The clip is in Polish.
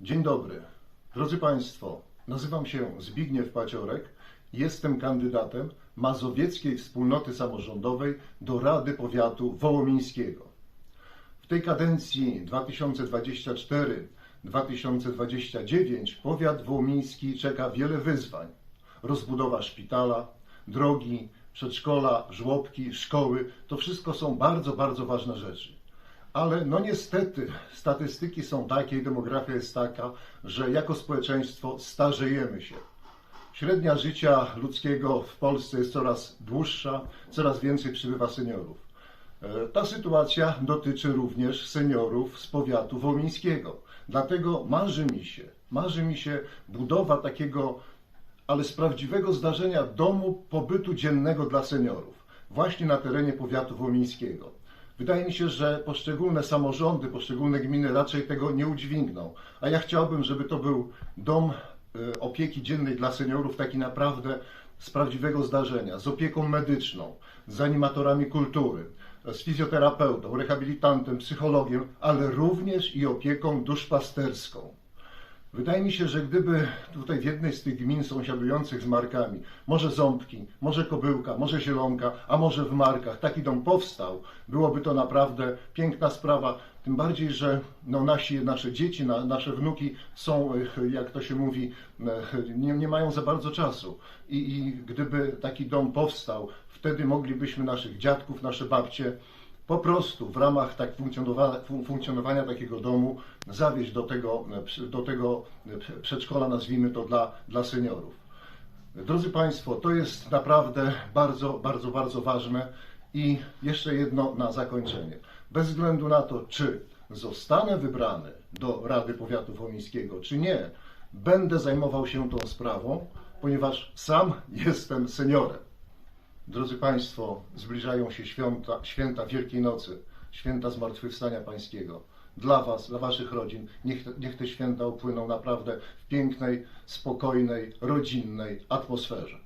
Dzień dobry. Drodzy Państwo, nazywam się Zbigniew Paciorek. Jestem kandydatem Mazowieckiej Wspólnoty Samorządowej do Rady Powiatu Wołomińskiego. W tej kadencji 2024-2029 powiat wołomiński czeka wiele wyzwań. Rozbudowa szpitala, drogi, przedszkola, żłobki, szkoły to wszystko są bardzo, bardzo ważne rzeczy. Ale no niestety statystyki są takie demografia jest taka, że jako społeczeństwo starzejemy się. Średnia życia ludzkiego w Polsce jest coraz dłuższa, coraz więcej przybywa seniorów. E, Ta sytuacja dotyczy również seniorów z powiatu wołomińskiego. Dlatego marzy mi się, marzy mi się budowa takiego, ale z prawdziwego zdarzenia domu pobytu dziennego dla seniorów, właśnie na terenie powiatu wołomińskiego. Wydaje mi się, że poszczególne samorządy, poszczególne gminy raczej tego nie udźwigną, a ja chciałbym, żeby to był dom e, opieki dziennej dla seniorów, taki naprawdę z prawdziwego zdarzenia, z opieką medyczną, z animatorami kultury, z fizjoterapeutą, rehabilitantem, psychologiem, ale również i opieką duszpasterską. Wydaje mi się, że gdyby tutaj w jednej z tych gmin sąsiadujących z Markami, może Ząbki, może Kobyłka, może Zielonka, a może w Markach, taki dom powstał, byłoby to naprawdę piękna sprawa. Tym bardziej, że no nasi, nasze dzieci, na, nasze wnuki są, eh, jak to się mówi, eh, nie, nie mają za bardzo czasu. I, I gdyby taki dom powstał, wtedy moglibyśmy naszych dziadków, nasze babcie po prostu w ramach tak funkcjonowania, fun- funkcjonowania takiego domu zawieźć do tego, do tego przedszkola, nazwijmy to dla, dla seniorów. Drodzy Państwo, to jest naprawdę bardzo, bardzo, bardzo ważne i jeszcze jedno na zakończenie. Bez względu na to, czy zostanę wybrany do Rady Powiatu Womińskiego, czy nie, będę zajmował się tą sprawą, ponieważ sam jestem seniorem. Drodzy Państwo, zbliżają się święta, święta Wielkiej Nocy, święta Zmartwychwstania Pańskiego. Dla Was, dla Waszych rodzin, niech, niech te święta upłyną naprawdę w pięknej, spokojnej, rodzinnej atmosferze.